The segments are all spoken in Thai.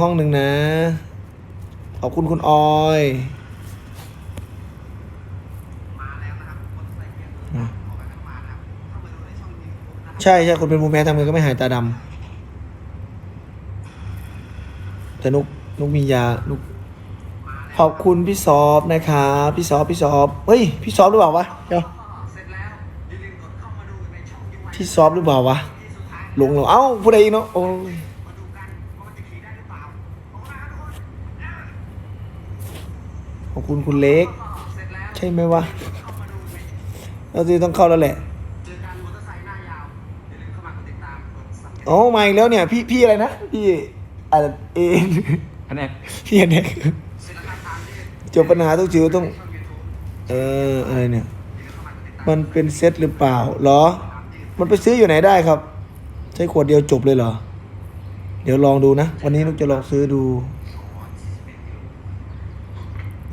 ห้องหนึ่งนะ ขอบคุณคุณออยอะใช่ใช่คนเป็นภูมิแพ้ทำไงก็ไม่หายตาดำแต่นุกนุกมียานุกขอบคุณพี่ซอฟนะครับ พี่ซอฟพี่ซอฟเฮ้ย พี่ซอฟหรือเปล่าวะเดี๋ยวพี่ซอฟหรือเปล่าวะหลงเหรอเอ้าผู้ใดอีกเนาะโอ้ย ขอบคุณคุณเล็ก ใช่ไหมวะเราจะต้องเข้าแล้วแหละโอ้มาอีกแล้วเนี่ย พี่พี่อะไรนะ พี่อะไรเอ็นอันนี้พี่อันเนี้ยจบปัญหาต้องจิวต้อง เอออะไรเนี่ย มันเป็นเซตหรือเปล่าเหรอ มันไปซื้ออยู่ไหนได้ครับ ใช้ขวดเดียวจบเลยเหรอ เดี๋ยวลองดูนะ วันนี้นุกจะลองซื้อดู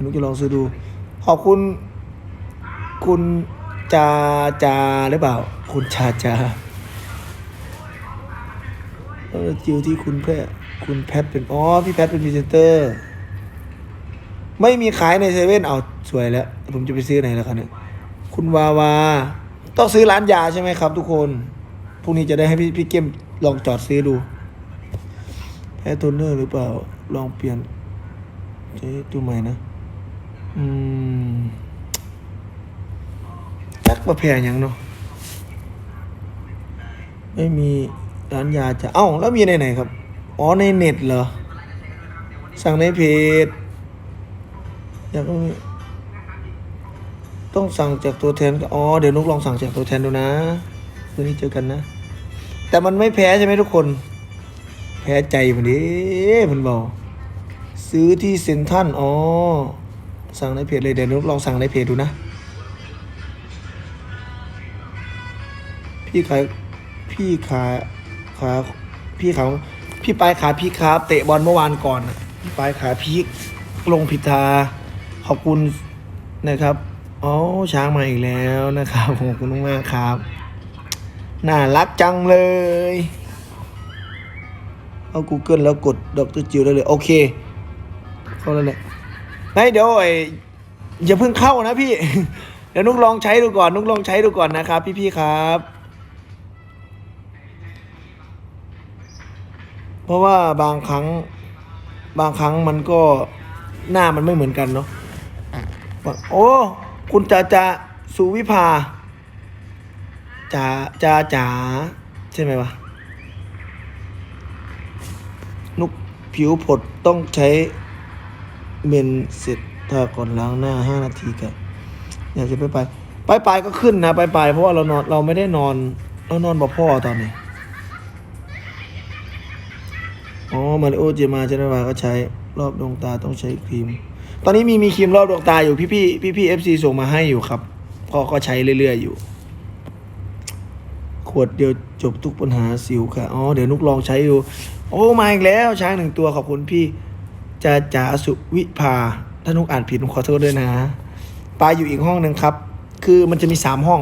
นุกจะลองซื้อดู ขอบคุณ คุณจาจาหรือเปล่า คุณชาจาเออจิวที่คุณแพทคุณแพทเป็นอ๋อพี่แพทเป็นพรีเซนเตอร์ ไม่มีขายในเซเว่นเอาสวยแล้ว ผมจะไปซื้อไหนแล้วครับเนี่ยคุณวาวา ต้องซื้อร้านยาใช่ไหมครับ ทุกคนพรุ่งนี้จะได้ให้พี่พี่เกมลองจอดซื้อดูแพ้โทนเนอร์หรือเปล่าลองเปลี่ยนใช้ตัวใหม่นะ อืมจักประแพงยังเนาะไม่มีร้านยาจะเอ้าแล้วมีในไหนครับ อ๋อในเน็ตเหรอ สั่งในเพจอยากต้องสั่งจากตัวแทนก็อ๋อเดี๋ยวนุกลองสั่งจากตัวแทนดูนะคืนนี้เจอกันนะ แต่มันไม่แพ้ใช่ไหมทุกคน แพ้ใจมันดิมันบอกซื้อที่เซ็นทรัลอ๋อ สั่งในเพจเลยเดี๋ยวนุกลองสั่งในเพจดูนะ พี่ขายพี่ขาขาพี่ขาพี่ปลายขาพี่ครับ เตะบอลเมื่อวานก่อนพี่ปลายขาพี่ลงผิดทาขอบคุณนะครับอ๋อช้างมาอีกแล้วนะครับขอบคุณมากครับ น่ารักจังเลย เอา Google แล้วกดดรจิวได้เลย โอเคเข้าแล้วแหละ ไฮ้ยเดี๋ยวไอ้อย่าเพิ่งเข้านะพี่ เดี๋ยวนุกลองใช้ดูก่อน นุกลองใช้ดูก่อนนะครับ พี่ๆครับ เพราะว่าบางครั้งบางครั้งมันก็หน้ามันไม่เหมือนกันเนาะโอ้คุณจาจาสุวิภาจาจาจ๋าใช่ไหมวะนุกผิวผดต้องใช้ เมนเสร็จถ้าก่อนล้างหน้าห้านาทีกันอยากจะไปไปไปไปก็ขึ้นนะไปไปเพราะว่าเรานอนเราไม่ได้นอนเรานอนบ่พ่อตอนนี้อ๋อมาริโอเจมาเจนาวาก็ใช้รอบดวงตาต้องใช้ครีม ตอนนี้มีมีครีมรอบดวงตาอยู่พี่พี่พี่พี่เอฟซีส่งมาให้อยู่ครับก็ก็ใช้เรื่อยๆอยู่ ขวดเดียวจบทุกปัญหาสิวค่ะ อ๋อ เดี๋ยวนุกลองใช้ดูโอ้ มาอีกแล้วช้างหนึ่งตัวขอบคุณพี่ จาจาสุวิภา ถ้านุกอ่านผิดนุกขอโทษด้วยนะปาอยู่อีกห้องหนึ่งครับ คือมันจะมีสามห้อง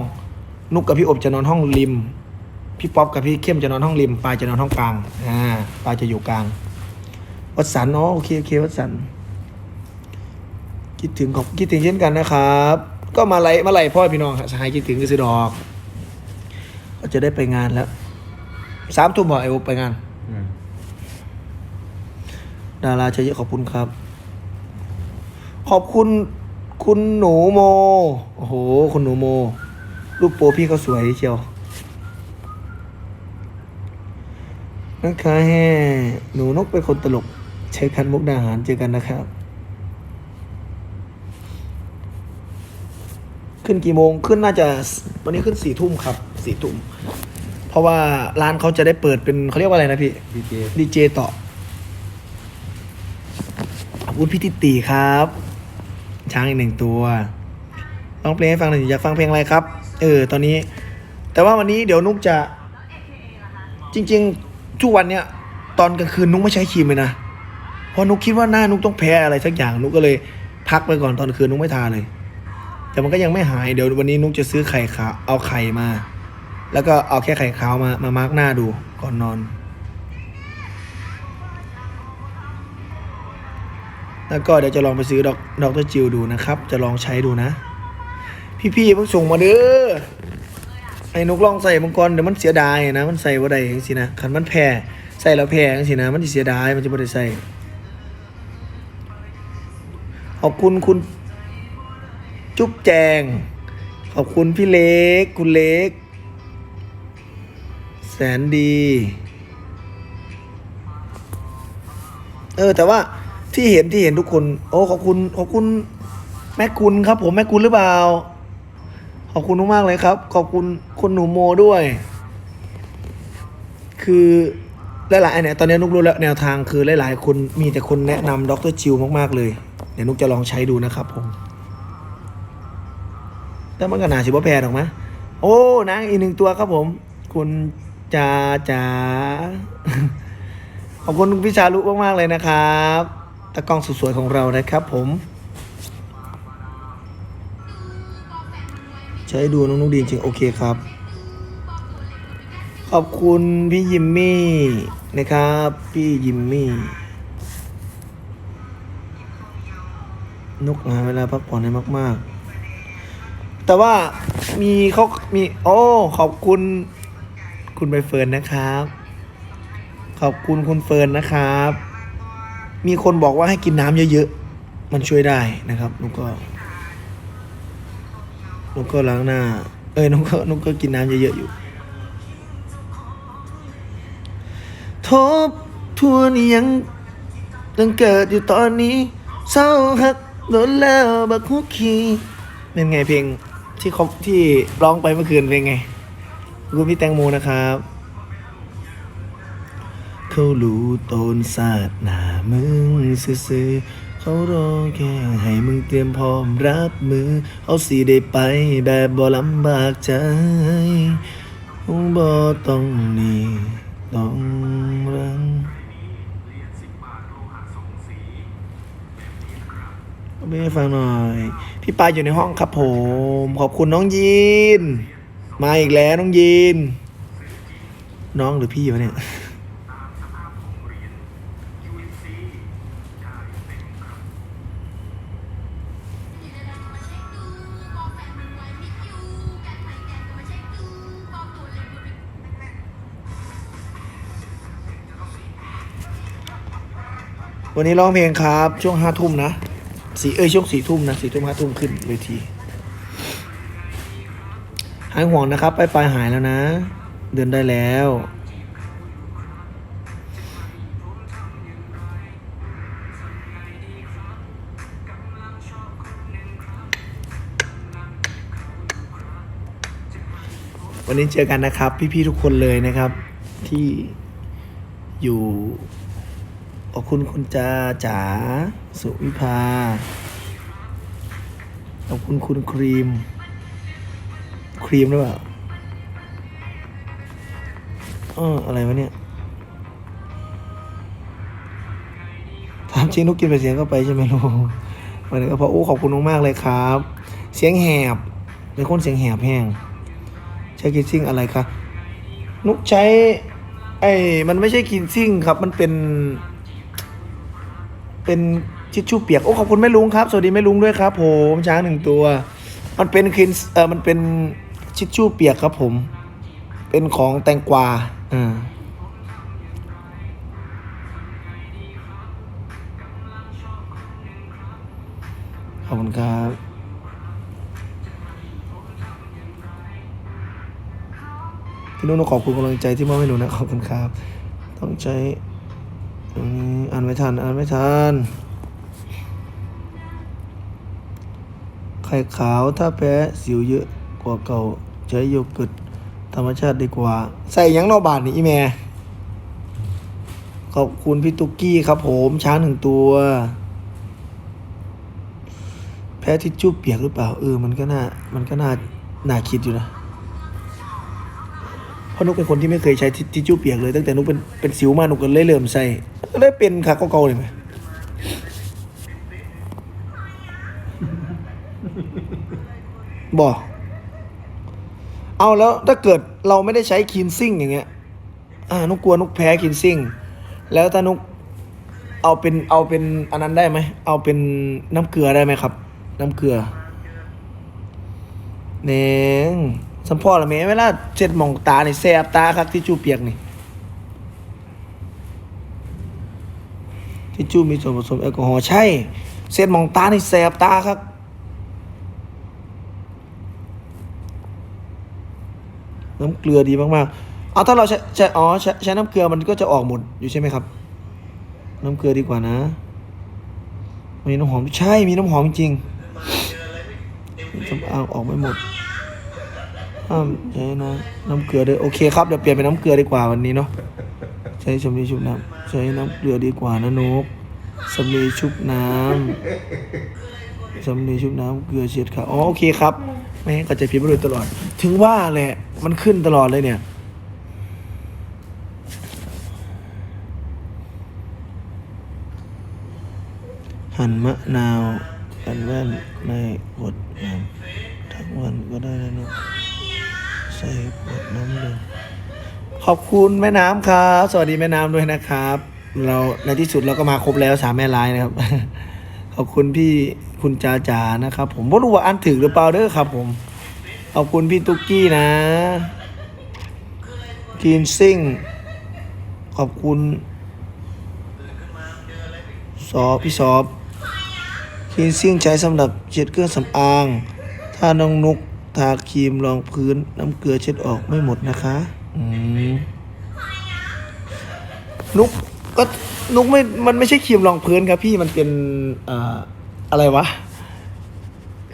นุกกับพี่อบจะนอนห้องริม พี่ป๊อปกับพี่เข้มจะนอนห้องริมปาจะนอนห้องกลางอ่าปาจะอยู่กลางวัดสันเนาะโอเคโอเควัดสันคิดถึงขอบคิดถึงเช่นกันนะครับ ก็มาไล่มาไล่พ่อพี่น้องสหายคิดถึงก็ซื้อดอกก็จะได้ไปงานแล้วสามทุ่มบอกไอ้โอไปงาน ดาราจะเยอะขอบคุณครับ ขอบคุณคุณหนูโม โอ้โห คุณหนูโม รูปโปรพี่เขาสวยเชียวนะคะแฮ่หนูนกเป็นคนตลกใช้คันมุกดาหารเจอกันนะครับ ขึ้นกี่โมงขึ้นน่าจะวันนี้ขึ้นสี่ทุ่มครับสี่ทุ่ม เพราะว่าร้านเขาจะได้เปิดเป็นเขาเรียกว่าอะไรนะพี่ดีเจดีเจต่อ ขอบคุณพี่ติตีครับ ช้างอีกหนึ่งตัวร้องเพลงให้ฟังหน่อยอยากฟังเพลงอะไรครับ เออ ตอนนี้ แต่ว่าวันนี้เดี๋ยวนุกจะ จริง ๆ ทุกวันเนี้ยตอนกลางคืนนุกไม่ใช้ครีมเลยนะ เพราะนุกคิดว่าหน้านุกต้องแพ้อะไรสักอย่างนุกก็เลยพักไปก่อนตอนคืนนุกไม่ทาเลย แต่มันก็ยังไม่หายเดี๋ยววันนี้นุกจะซื้อไข่ขาวเอาไข่มา แล้วก็เอาแค่ไข่ขาวมามามาร์กหน้าดูก่อนนอน แล้วก็เดี๋ยวจะลองไปซื้อดอกดรจิวดูนะครับ จะลองใช้ดูนะ พี่ๆเพิ่งส่งมาเด้อไอ้นกลองใส่มังกรเดี๋ยวมันเสียดายนะมันใส่ว่าใดจังสินะคันมันแพ้ใส่แล้วแพ้จังสินะมันสิเสียดายมันจะบ่ได้ใส่ขอบคุณคุณจุ๊บแจง ขอบคุณพี่เล็ก คุณเล็ก แสนดี เออ แต่ว่า ที่เห็นที่เห็นทุกคน โอ้ขอบคุณขอบคุณแม่คุณครับ ผมแม่คุณหรือเปล่า ขอบคุณมากๆเลยครับ ขอบคุณคุณหนูโมด้วย คือหลายๆเนี่ยตอนนี้นุกรู้แล้วแนวทางคือหลายๆคนมีแต่คนแนะนำดรจิวมากๆเลยเดี๋ยวนุกจะลองใช้ดูนะครับผมแต่มันก็น่าสิบ่แพ้หรอกมะโอ้นางอีกหนึ่งตัวครับผม คุณจาจาขอบคุณพี่ชาลุมากๆเลยนะครับ ตะกล้องสุดสวยของเรานะครับผม ใช้ดูน้องนุกดีจริงโอเคครับ ขอบคุณพี่ยิมมี่นะครับ พี่ยิมมี่นุกหาเวลาพักผ่อนให้มากๆ แต่ว่ามีเขามี โอ้ ขอบคุณ คุณใบเฟิร์นนะครับ ขอบคุณคุณเฟิร์นนะครับ มีคนบอกว่าให้กินน้ำเยอะๆ มันช่วยได้นะครับนุกก็นุกก็ล้างหน้า เอ้ยนุกก็นุกก็กินน้ำเยอะๆอยู่ ทบทวนยังตั้งเกิดอยู่ตอนนี้เศร้าหักโดนแล้วบักฮุกคีเป็นไงเพลงที่เขาที่ร้องไปเมื่อคืนเป็นไงขอบคุณพี่แตงโมนะครับ เขารู้ตนศาสตร์หน้ามึงซื่อเขารอแค่ให้มึงเตรียมพร้อมรับมือ เอาสิได้ไปแบบบ่ลำบากใจคงบ่ต้องหนีต้องรังเอาไปให้ฟังหน่อย พี่ปายอยู่ในห้องครับผม ขอบคุณน้องยีน มาอีกแล้วน้องยีน น้องหรือพี่วะเนี่ย วันนี้ร้องเพลงครับ ช่วงห้าทุ่มนะสี่เอ้ยช่วงสี่ทุ่มนะสี่ทุ่มห้าทุ่มขึ้นเวที หายห่วงนะครับ ไปปลายหายแล้วนะ เดินได้แล้ว วันนี้เจอกันนะครับ พี่ ๆ ทุกคนเลยนะครับ ที่อยู่ ขอบคุณคุณจาจ๋าสุวิภา ขอบคุณคุณครีม ครีมหรือเปล่าเอออะไรวะเนี่ยถามจริงนุกกินไปเสียงเข้าไปใช่ไหมลูกมันก็พราะโอ้ขอบคุณมากเลยครับ เสียงแหบเป็นคนเสียงแหบแห้งใช้กินซิ่งอะไรคะนุกใช้ไอ้มันไม่ใช่กินซิ่งครับมันเป็น เป็นทิชชู่เปียก โอ้ขอบคุณแม่ลุงครับ สวัสดีแม่ลุงด้วยครับ ผมช้างหนึ่งตัว มันเป็นคินเออมันเป็นทิชชู่เปียกครับผม เป็นของแตงกวาอ่าขอบคุณครับพี่นุ่นขอบคุณกำลังใจที่มอบให้หนูนะขอบคุณครับ ต้องใช้ อ่านไม่ทันอ่านไม่ทันไข่ขาวถ้าแพ้สิวเยอะกว่าเก่าใช้โยเกิร์ตธรรมชาติดีกว่า ใส่ยังนอกบาทนี่อีแม่ขอบคุณพี่ตุ๊กกี้ครับผมช้างหนึ่งตัว แพ้ทิชชู่เปียกหรือเปล่าเออมันก็น่ามันก็น่าน่าคิดอยู่นะเพราะนุกเป็นคนที่ไม่เคยใช้ทิชชู่เปียกเลย ตั้งแต่นุกเป็นเป็นสิวมานุกก็เลยเริ่มใส่ ก็เลยเป็นค่ะก็เก่าเลยไหมบอกเอาแล้วถ้าเกิดเราไม่ได้ใช้คีนซิ่งอย่างเงี้ย อ่านุกกลัวนุกแพ้คีนซิ่ง แล้วถ้านุกเอาเป็นเอาเป็นอันนั้นได้ไหม เอาเป็นน้ำเกลือได้ไหมครับ น้ำเกลือเนงสัมพ่อละเมเวลาเช็ดหมองตานี่แสบตาครับที่จูเปียกนี่ ที่จูมีส่วนผสมแอลกอฮอล์ใช่ เส้นมองตานี่แสบตาครับ น้ำเกลือดีมากๆ เอาถ้าเราใช้ใช้อ๋อใช้ใช้น้ำเกลือมันก็จะออกหมดอยู่ใช่ไหมครับ น้ำเกลือดีกว่านะ มีน้ำหอมใช่ มีน้ำหอมจริงสำอาออกไม่หมดห้ามใช้นะน้ำเกลือด้วยโอเคครับเดี๋ยวเปลี่ยนเป็นน้ำเกลือดีกว่าวันนี้เนาะใช้สำลีชุบน้ำ ใช้น้ำเกลือดีกว่านะนกสำลีชุบน้ำสำลีชุบน้ำเกลือเช็ดครับอ๋อโอเคครับไม่งั้นก็จะพิมพ์มาโดยตลอด ถึงว่าแหละมันขึ้นตลอดเลยเนี่ยหั่นมะนาวกันแว่นในขวดน้ำทั้งวันก็ได้นะนกใส่ขวดน้ำเลย ขอบคุณแม่น้ำครับ สวัสดีแม่น้ำด้วยนะครับ เราในที่สุดเราก็มาครบแล้วสามแม่ลายนะครับ ขอบคุณพี่คุณจาจานะครับ ผมไม่รู้ว่าอันถึงหรือเปล่าเด้อครับ ผม ขอบคุณพี่ตุ๊กกี้นะกินซิ่ง ขอบคุณสอบพี่สอบคีนซิ่งใช้สำหรับเช็ดเครื่องสำอาง ถ้าน้องนุกทาครีมรองพื้นน้ำเกลือเช็ดออกไม่หมดนะคะ นุกก็นุกไม่ มันไม่ใช่ครีมรองพื้นครับพี่มันเป็นอ่าอะไรวะ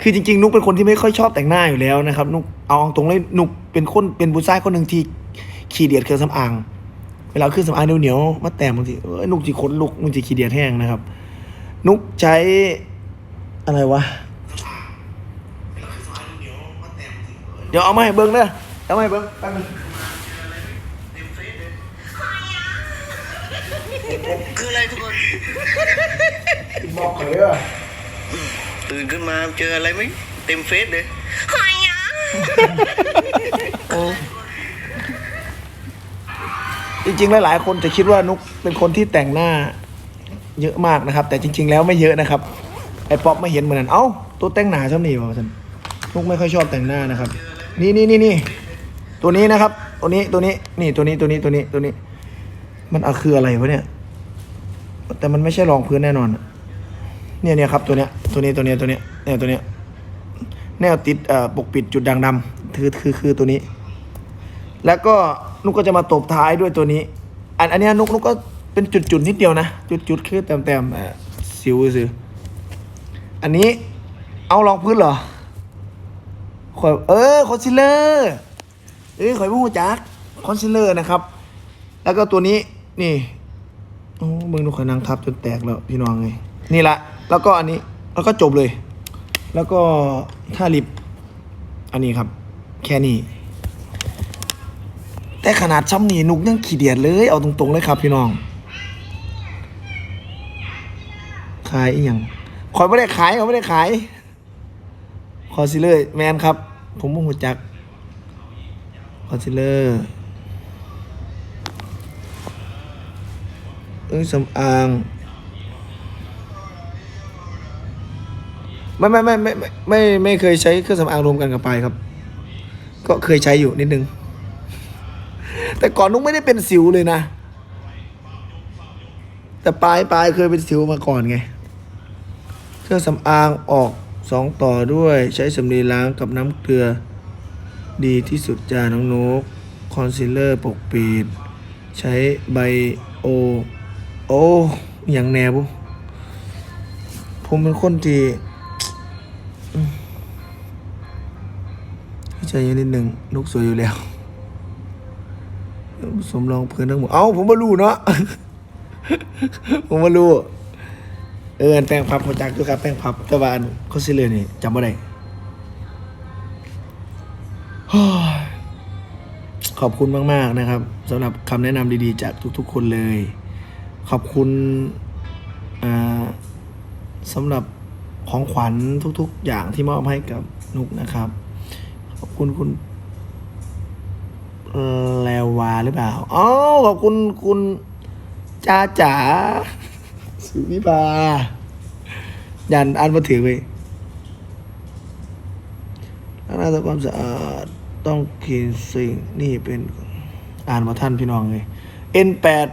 คือจริง ๆ นุกเป็นคนที่ไม่ค่อยชอบแต่งหน้าอยู่แล้วนะครับ นุกเอาตรงเลยนุกเป็นคนเป็นผู้ชายคนหนึ่งที่ขี้เดียดเครื่องสำอางเวลาเครื่องสำอางเหนียวๆมาแต่งบางทีเอ้ยนุกจีขนลุกนุกจีขี้เดียดแห้งนะครับ นุกใช้อะไรวะเดี๋ยวเอามาให้เบิ้งเด้อเอามาให้เบิ้งแป๊บนึง คืออะไรทุกคน บอกเขาเลยว่าตื่นขึ้นมาเจออะไรไหมเต็มเฟซเลยจริงๆ หลายๆ คนจะคิดว่านุกเป็นคนที่แต่งหน้าเยอะมากนะครับ แต่จริง ๆ แล้วไม่เยอะนะครับ ไอ้ป๊อปไม่เห็นเหมือนกันเอ้า ตัวแต่งหน้าซ้ำนี่วะท่านนุกไม่ค่อยชอบแต่งหน้านะครับ นี่นี่นี่นี่ตัวนี้นะครับ ตัวนี้ตัวนี้นี่ตัวนี้ตัวนี้ตัวนี้ตัวนี้ มันเอาคืออะไรวะเนี่ย แต่มันไม่ใช่รองพื้นแน่นอน เนี่ยเนี่ยครับตัวเนี้ยตัวนี้ตัวเนี้ยตัวเนี้ยเนี่ยตัวเนี้ยแนวติดปกปิดจุดด่างดำคือคือคือตัวนี้ แล้วก็นุกก็จะมาตบท้ายด้วยตัวนี้ อันอันเนี้ยนุกนุกก็เป็นจุดจุดๆนิดเดียวนะ จุดจุดๆคือแต้มแต้มสิวซืออันนี้เอารองพื้นเหรอขอยเออคอนซีลเลอร์เอ้ยข่อยพูดจักคอนซีลเลอร์นะครับ แล้วก็ตัวนี้นี่ โอ้มึงดูขนางทับจนแตกแล้วพี่น้องไงนี่ละแล้วก็อันนี้แล้วก็จบเลย แล้วก็ท่าลิปอันนี้ครับ แค่นี้แต่ขนาดช้ำนี่นุกยังขี้เดียดเลย เอาตรงๆเลยครับพี่น้อง ขายอีหยังคอยไม่ได้ขายเขาไม่ได้ขาย คอซิเลอร์แมนครับ ผมมุ่งหัวจัก คอซิเลอร์ เอ้ยสำอางไม่ไม่ไม่ไม่ไม่ไม่ไม่เคยใช้เครื่องสำอางรวมกันกับปายครับ ก็เคยใช้อยู่นิดนึง แต่ก่อนนุ้งไม่ได้เป็นสิวเลยนะ แต่ปลายปลายเคยเป็นสิวมาก่อนไง เครื่องสำอางออกสองต่อด้วยใช้สำลีล้างกับน้ำเกลือ ดีที่สุดจ้าน้องนกคอนซีลเลอร์ปกปิด ใช้ไบโอ โอ้อย่างแนวบุผมเป็นคนที่ใจเย็นนิดหนึ่งนกสวยอยู่แล้ว สมรองเพื้นทั้งหมด เอ้า ผมมารู้เนาะ ผมมารู้ เออแป้งพับมาจากด้วยครับแป้งพับแต่ว่าอันคอนซีลเลอร์นี่จำไม่ได้ขอบคุณมาก ๆ นะครับสำหรับคำแนะนำดี ๆ จากทุก ๆ คนเลย ขอบคุณอ่าสำหรับของขวัญทุก ๆ อย่างที่มอบให้กับนุกนะครับ ขอบคุณคุณแลววาหรือเปล่าอ๋อขอบคุณคุณจ้าจ๋าสุวิภายันอ่านมาถือไปล้างหน้าทำความสะอาดต้องคีนสิ่งนี่เป็นอ่านมาท่านพี่น้องเลย N8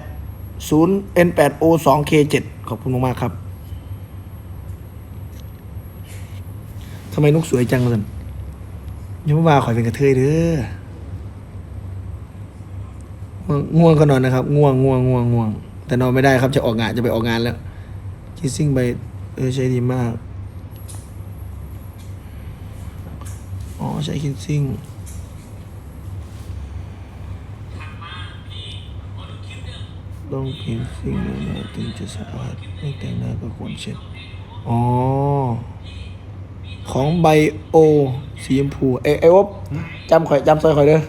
0 N8O 2 K7 ขอบคุณมากๆครับทำไมนกสวยจังเลยยังไม่มาขอยเป็นกระเทยเด้อง่วงง่วงก็นอนนะครับ ง่วงง่วงง่วงง่วง แต่นอนไม่ได้ครับจะออกงานจะไปออกงานแล้วคิดซิ่งไปเออใช้ดีมาก อ๋อ ใช้คิดซิ่ง ต้องคิดซิ่งนะถึงจะสะอาดไม่แต่งหน้าก็ควรเช็ดอ๋อ ของไบโอสีชมพูเอ้ยไอ้วบจำข่อยจำซอยข่อยเด้อ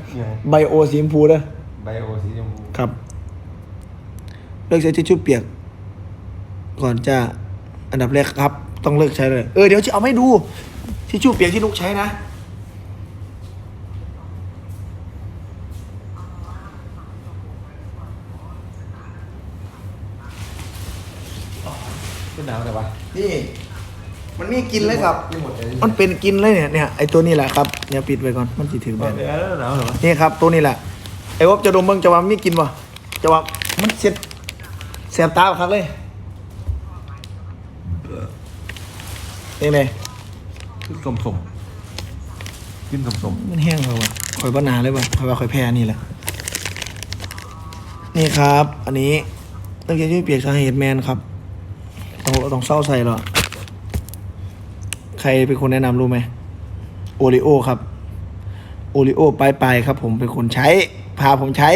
ไบโอสีชมพูเด้อไบโอสีชมพูครับ เลิกใช้ทิชชู่เปียก ก่อนจะอันดับแรกครับ ต้องเลิกใช้เลย เออเดี๋ยวจะเอาไม่ดูทิชชู่เปียกที่นุกใช้นะ ขึ้นหนาวเลยวะ นี่ มันมีกินเลยครับนี่หมดเลยมันเป็นกินเลยเนี่ยเนี่ยไอตัวนี้แหละครับเนี่ยปิดไว้ก่อนมันสิถือหมแบดบเลยแล้วหนาวเหรอวะนี่ครับตัวนี้แหละไอ้วบจะดมเบิ่งจะว่ามีกินบ่จะว่ามันเสียแสบตาครับเลยนี่ไงขึ้นสมสมขึ้นสมสมมันแห้งแล้วว่ะข่อยบ้านาเลยว่ะข่อยว่าข่อยแพ้อันนี่แหละนี่ครับ อันนี้ตั้งใจช่วยเปียกสาเหตุแมนครับต้องต้องเศร้าใส่หรอใค รเป็นคนแนะนำรู้ไหมโอริโอครับโอริโอปลายปลายๆครับ ผมเป็นคนใช้ พาผมใช้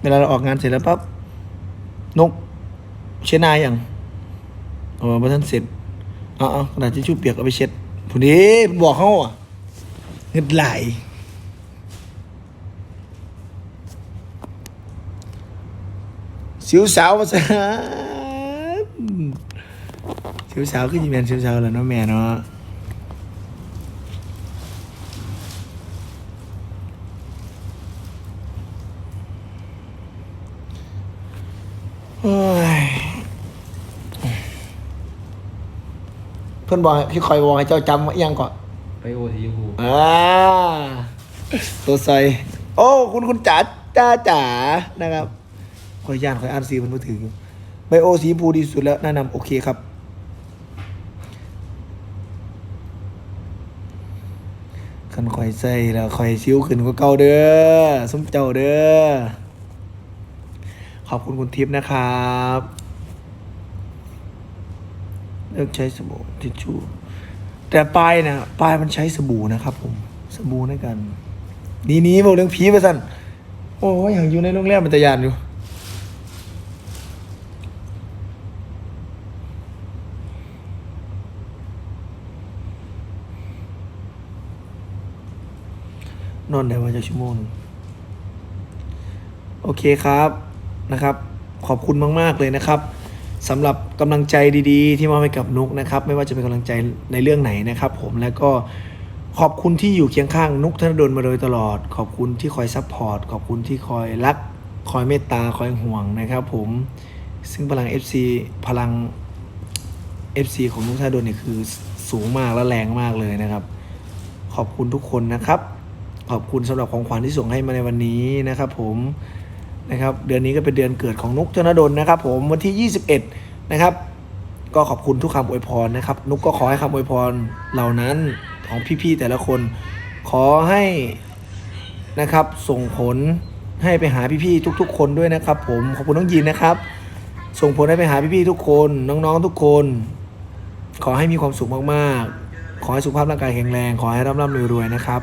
เวลาเราออกงานเสร็จแล้วปั๊บนกเช็ดหน้ายอย่างเออพอท่านเสร็จเอาเอากระดาษทิชชู่เปียกเอาไปเช็ดผู้นี้บอกเขาอะเงินไหลสิวสาวมาซะ สิวสาวขึ้นยีแมนสิวสาวแล้วเนาะแม่เนาะโอ้ยเพื่อนบอกให้พี่คอยบอกให้เจ้าจำไว้ยังก่อนไบโอสีชมพูอ่าตัวใส่โอ้คุณคุณจ๋าจ้าจ๋านะครับคอยย่านคอยอ่านซีมันมือถืออยู่ไบโอสีชมพูดีสุดแล้วแนะนำโอเคครับ คันคอย ใส่แล้วคอยซิ้วขึ้นกว่าเก่าเด้อสมเจ้าเด้อ ขอบคุณคุณทิพย์นะครับเลิกใช้สบู่ทิชชู่แต่ปลายนะปลายมันใช้สบู่นะครับผมสบู่ในกัน นี่นี้บอกเรื่องผีไปสั่นโอ้ยอย่างอยู่ในโรงแรมมันตะยานอยู่ นอนได้วันจะชั่วโมงหนึงโอเคครับนะครับ ขอบคุณมาก ๆ เลยนะครับสำหรับกำลังใจดีๆ ที่มอบให้กับนุกนะครับ ไม่ว่าจะเป็นกำลังใจในเรื่องไหนนะครับ ผมแล้วก็ขอบคุณที่อยู่เคียงข้างนุกธนดลมาโดยตลอด ขอบคุณที่คอยซัพพอร์ตขอบคุณที่คอยรัก คอยเมตตาคอยห่วงนะครับ ผมซึ่งพลัง FC พลัง FC ของนุกธนดลเนี่ยคือสูงมากและแรงมากเลยนะครับ ขอบคุณทุกคนนะครับ ขอบคุณสำหรับของขวัญที่ส่งให้มาในวันนี้นะครับ ผมนะครับ เดือนนี้ก็เป็นเดือนเกิดของนุกธนดลนะครับ ผมวันที่ 21 นะครับ ก็ขอบคุณทุกคำอวยพรนะครับ นุกก็ขอให้คำอวยพรเหล่านั้นของพี่ๆแต่ละคน ขอให้นะครับ ส่งผลให้ไปหาพี่ๆทุก ๆ คนด้วยนะครับ ผมขอบคุณน้องยินนะครับ ส่งผลให้ไปหาพี่ๆทุกคนน้องๆทุกคน ขอให้มีความสุขมากๆ ขอให้สุขภาพร่างกายแข็งแรง ขอให้ร่ำร่ำรวยๆนะครับ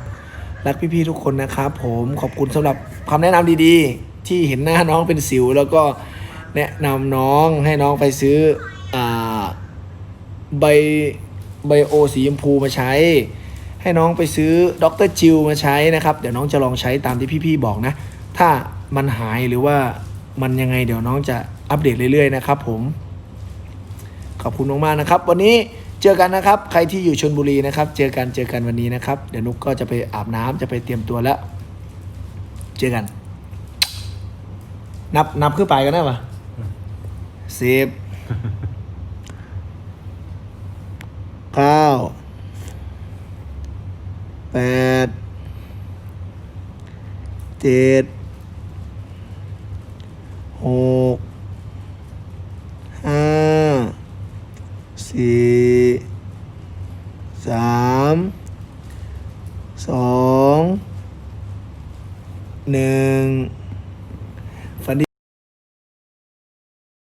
รักพี่ๆทุกคนนะครับผมขอบคุณสำหรับคำแนะนำดีๆ ที่เห็นหน้าน้องเป็นสิว แล้วก็แนะนำน้องให้น้องไปซื้ออ่าใบไบโอสีชมพูมาใช้ ให้น้องไปซื้อดรจิลมาใช้นะครับ เดี๋ยวน้องจะลองใช้ตามที่พี่ๆบอกนะ ถ้ามันหายหรือว่ามันยังไงเดี๋ยวน้องจะอัปเดตเรื่อยๆนะครับผม ขอบคุณมากๆนะครับ วันนี้ เจอกันนะครับ ใครที่อยู่ชนบุรีนะครับ เจอกันเจอกันวันนี้นะครับ เดี๋ยวนุกก็จะไปอาบน้ำจะไปเตรียมตัวแล้ว เจอกัน นับนับขึ้นไปกันได้ปะสิบเก้าแปดเจ็ดหกห้าสี่